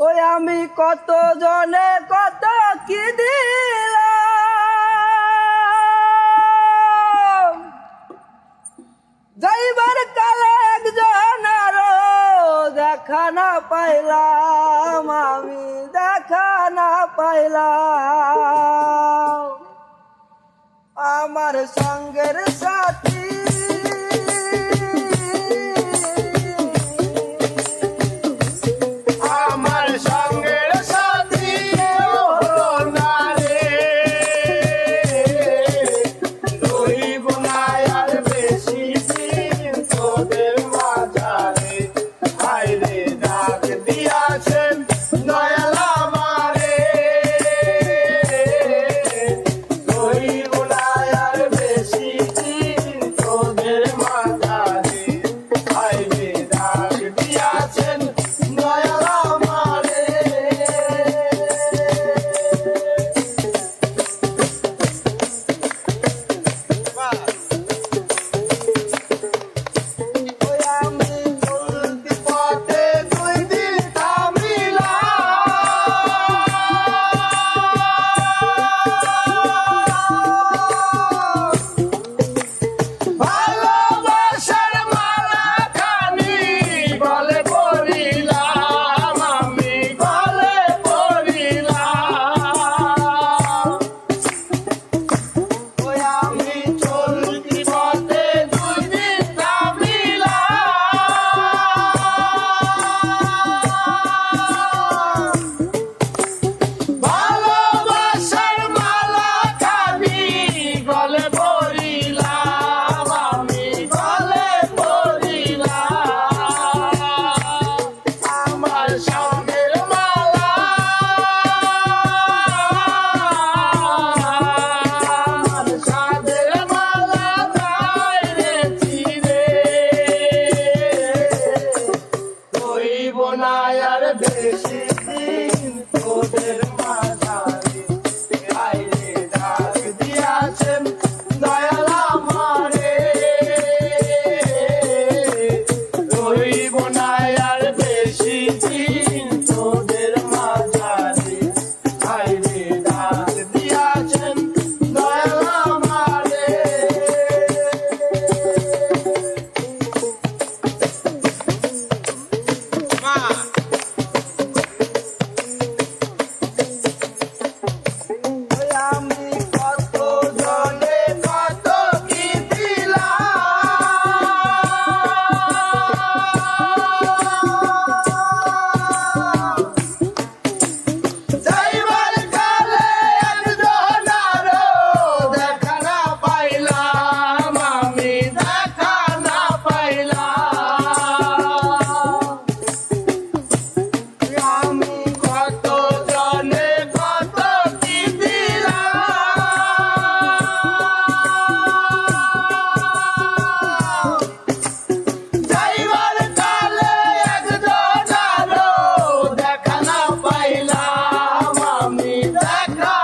ওই আমি কত জনে কত কি দিলাম? যাইবার কালে একজন আরও দেখা না পাইলাম, আমি দেখা না পাইলাম। আমার সঙ্গের no!